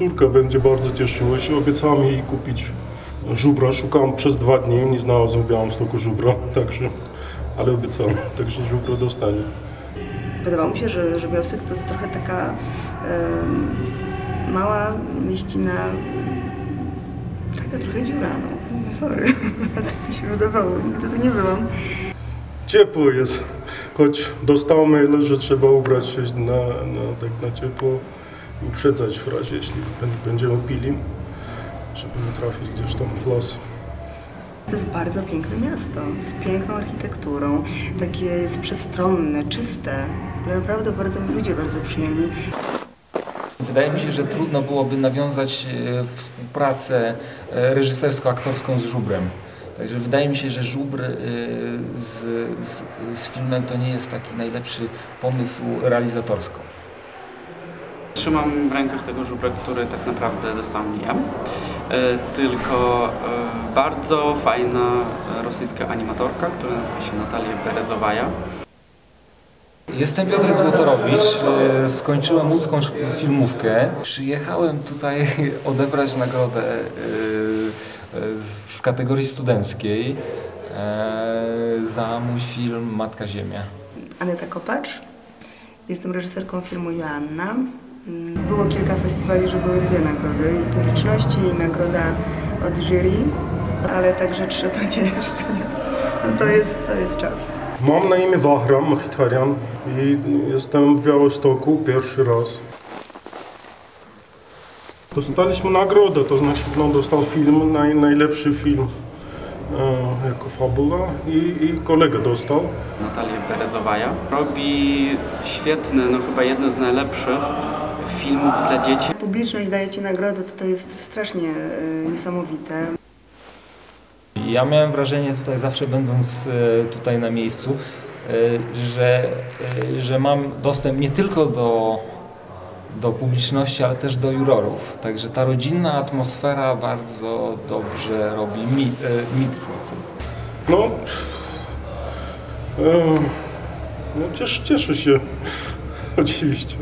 Córka będzie bardzo cieszyła się. Obiecałam jej kupić żubra. Szukałam przez dwa dni, nie znalazłem w Białymstoku żubra, także, ale obiecałam, także żubra dostanie. Wydawało mi się, że, że Białystok to jest trochę taka mała mieścina, taka trochę dziura, no. No Sorry, ale tak mi się wydawało, nigdy tu nie byłam. Ciepło jest, choć dostałem maile, że trzeba ubrać się na, na, tak na ciepło uprzedzać w razie, jeśli bę- będziemy pili, żeby nie trafić gdzieś tam w las. To jest bardzo piękne miasto, z piękną architekturą, takie jest przestronne, czyste, ale naprawdę bardzo, ludzie bardzo przyjemni. Wydaje mi się, że trudno byłoby nawiązać e, współpracę e, reżysersko-aktorską z Żubrem. Także wydaje mi się, że Żubr e, z, z, z filmem to nie jest taki najlepszy pomysł realizatorsko. Trzymam w rękach tego żubra, który tak naprawdę dostałem nie ja, e, tylko e, bardzo fajna rosyjska animatorka, która nazywa się Natalia Berezowaja. Jestem Piotr Złotorowicz, e, skończyłem łódzką filmówkę. Przyjechałem tutaj odebrać nagrodę w kategorii studenckiej za mój film Matka Ziemia. Aneta Kopacz, jestem reżyserką filmu Joanna. Było kilka festiwali, że były dwie nagrody, i publiczności, i nagroda od jury, ale także trzy to nie jeszcze nie. No to jest, to jest czad. Mam na imię Wahram Machitarian i jestem w Białymstoku pierwszy raz. Dostaliśmy nagrodę, to znaczy no, dostał film, naj, najlepszy film e, jako fabula i, i kolega dostał. Natalia Berezowaja robi świetne, no chyba jedne z najlepszych filmów dla dzieci. Publiczność daje Ci nagrodę, to to jest strasznie e, niesamowite. Ja miałem wrażenie tutaj zawsze będąc e, tutaj na miejscu, e, że, że mam dostęp nie tylko do, do publiczności, ale też do jurorów. Także ta rodzinna atmosfera bardzo dobrze robi mi, mi twórcy. No, no cieszę, cieszę się, oczywiście.